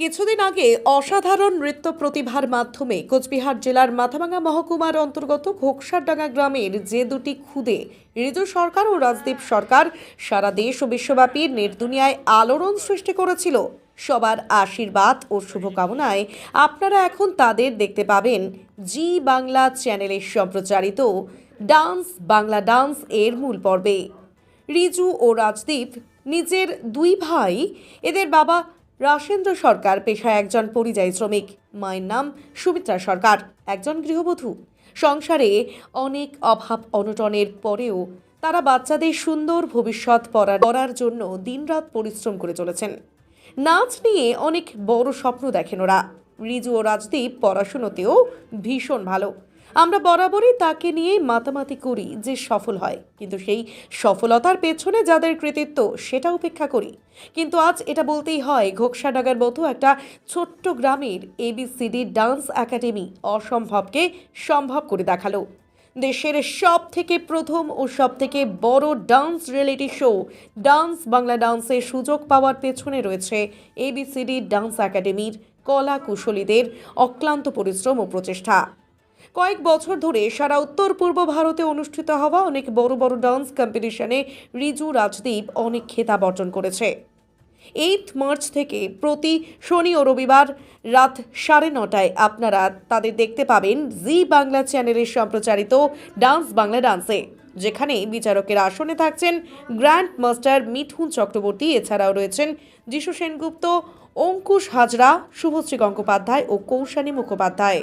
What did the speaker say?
কিছুদিন আগে অসাধারণ নৃত্য প্রতিভার মাধ্যমে কোচবিহার জেলার মাথাভাঙ্গা মহকুমার অন্তর্গত ঘোকসারডাঙ্গা গ্রামের যে দুটি খুদে ঋজু সরকার ও রাজদীপ সরকার, সারা দেশ ও বিশ্বব্যাপী নির্দুনিয়ায় আলোড়ন সৃষ্টি করেছিল। সবার আশীর্বাদ ও শুভকামনায় আপনারা এখন তাদের দেখতে পাবেন জি বাংলা চ্যানেলে সম্প্রচারিত ডান্স বাংলা ডান্স এর মূল পর্বে। রিজু ও রাজদীপ নিজের দুই ভাই, এদের বাবা রাশেন্দ্র সরকার পেশায় একজন পরিযায়ী শ্রমিক। মায়ের নাম সুমিত্রা সরকার, একজন গৃহবধূ। সংসারে অনেক অভাব অনটনের পরেও তারা বাচ্চাদের সুন্দর ভবিষ্যৎ পড়া করার জন্য দিনরাত পরিশ্রম করে চলেছেন। নাচ নিয়ে অনেক বড় স্বপ্ন দেখেন ওরা। রিজু ও রাজদীপ পড়াশুনোতেও ভীষণ ভালো। আমরা বরাবরই তাকে নিয়ে মাতামাতি করি যে সফল হয়। কিন্তু সেই সফলতার পেছনে যাদের কৃতিত্ব সেটা উপেক্ষা করি। কিন্তু আজ এটা বলতেই হয় ঘোকসাডাগার মতো একটা ছোট্ট গ্রামের এবিসিডি ডান্স একাডেমি অসম্ভবকে সম্ভব করে দেখাল। দেশের সব থেকে প্রথম ও সব থেকে বড় dance reality show, dance Bangla ডান্সের সুযোগ পাওয়ার পেছনে রয়েছে এবিসিডি ডান্স একাডেমির কলা কুশলীদের অক্লান্ত পরিশ্রম ও প্রচেষ্টা। কয়েক বছর ধরে সারা উত্তর পূর্ব ভারতে অনুষ্ঠিত হওয়া অনেক বড় বড় ডান্স কম্পিটিশনে রিজু রাজদীপ অনেক খেতাব অর্জন করেছে। এইট মার্চ থেকে প্রতি শনি ও রবিবার রাত সাড়ে নটায় আপনারা তাদের দেখতে পাবেন জি বাংলা চ্যানেলের সম্প্রচারিত ডান্স বাংলা ডান্সে যেখানে বিচারকের আসনে থাকছেন গ্র্যান্ড মাস্টার মিঠুন চক্রবর্তী, এছাড়াও রয়েছেন যিশু সেনগুপ্ত, অঙ্কুশ হাজরা, শুভশ্রী গঙ্গোপাধ্যায় ও Koushani Mukhopadhyay.